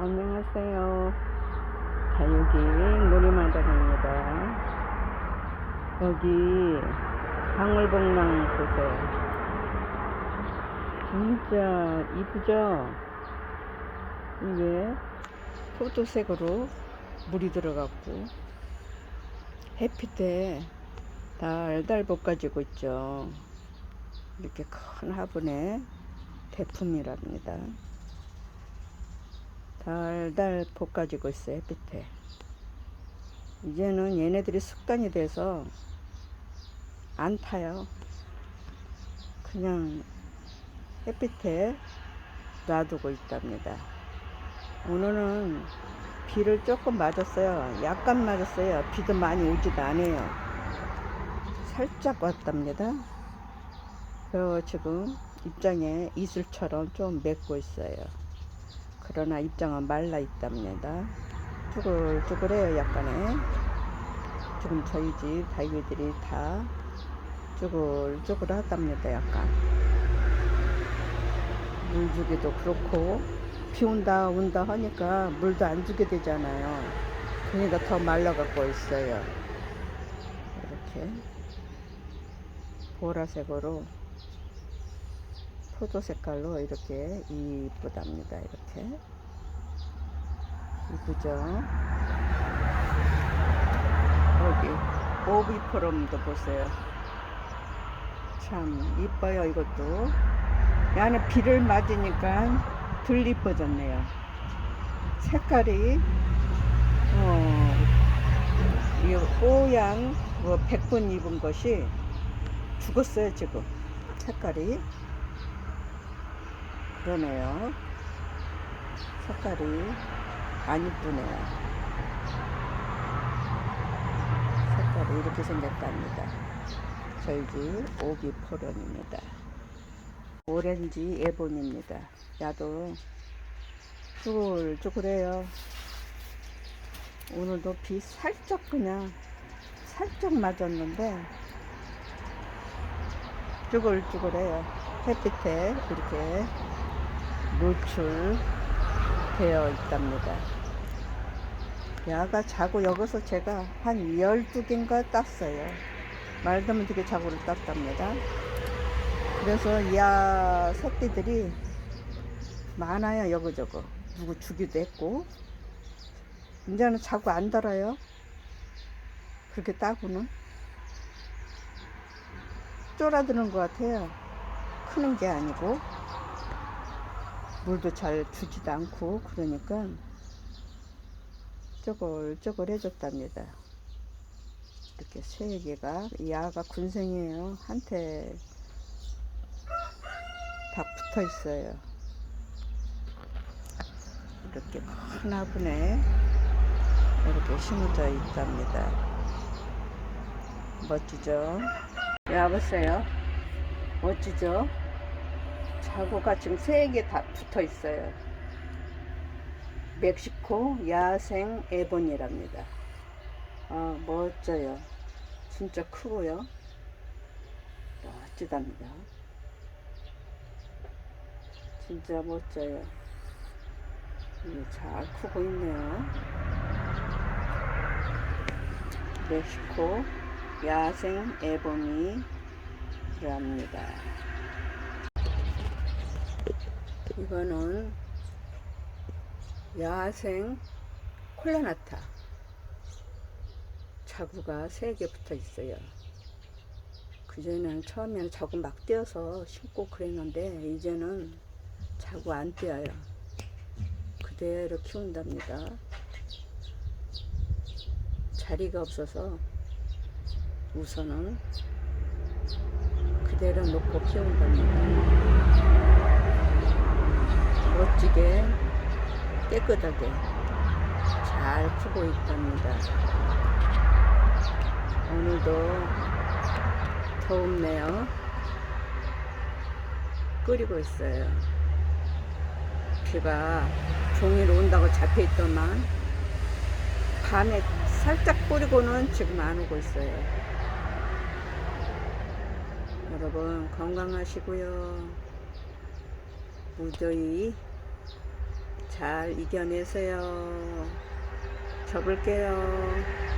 안녕하세요. 다육이 놀이마당입니다. 여기 방울복랑 보세요. 진짜 이쁘죠? 이게 포도색으로 물이 들어갔고 햇빛에 달달 볶아지고 있죠. 이렇게 큰 화분에 대품이랍니다. 달달 볶아지고 있어요, 햇빛에. 이제는 얘네들이 습관이 돼서 안 타요. 그냥 햇빛에 놔두고 있답니다. 오늘은 비를 조금 맞았어요. 약간 맞았어요. 비도 많이 오지도 않아요. 살짝 왔답니다. 그리고 지금 입장에 이슬처럼 좀 맺고 있어요. 그러나 입장은 말라 있답니다. 쭈글쭈글해요, 약간의. 지금 저희 집 다육이들이 다 쭈글쭈글하답니다, 약간. 물 주기도 그렇고, 비 온다, 온다 하니까 물도 안 주게 되잖아요. 그러니까 더 말라갖고 있어요. 이렇게. 보라색으로 포도 색깔로 이렇게 이쁘답니다. 이렇게 이쁘죠? 여기 오비포럼도 보세요. 참 이뻐요 이것도. 야는 비를 맞으니까 덜 이뻐졌네요. 색깔이 어, 이 뽀양 뭐 백분 입은 것이 죽었어요 지금 색깔이 그러네요. 색깔이 안 이쁘네요. 색깔이 이렇게 생겼답니다. 저희 집 오비 포련입니다. 오렌지 예본입니다. 야도 쭈글쭈글해요. 오늘도 비 살짝 그냥 살짝 맞았는데 쭈글쭈글해요. 햇빛에 이렇게 노출되어 있답니다. 야가 자고 여기서 제가 한 12개인가 땄어요. 말도 못하게 자고를 땄답니다. 그래서 야 새끼들이 많아요, 여기저거. 누구 주기도 했고. 이제는 자고 안 달아요. 그렇게 따고는. 쫄아드는 것 같아요. 크는 게 아니고. 물도 잘 주지도 않고 그러니까 쪼글쪼글 해줬답니다. 이렇게 세 개가 야가 군생이에요. 한테 다 붙어 있어요. 이렇게 큰 화분에 이렇게 심어져 있답니다. 멋지죠? 야 보세요. 멋지죠? 자구가 지금 세 개 다 붙어 있어요. 멕시코 야생 에본이랍니다. 아, 멋져요. 진짜 크고요. 멋지답니다. 진짜 멋져요. 이게 잘 크고 있네요. 멕시코 야생 에본이랍니다. 이거는 야생 콜라나타 자구가 세개 붙어 있어요. 그전에는 처음에는 자구 막 떼어서 심고 그랬는데 이제는 자구 안 떼어요. 그대로 키운답니다. 자리가 없어서 우선은 그대로 놓고 키운답니다. 멋지게 깨끗하게 잘 크고 있답니다. 오늘도 더웁네요. 끓이고 있어요. 비가 종일 온다고 잡혀 있더만 밤에 살짝 뿌리고는 지금 안 오고 있어요. 여러분 건강하시고요. 무더위 잘 이겨내세요. 접을게요.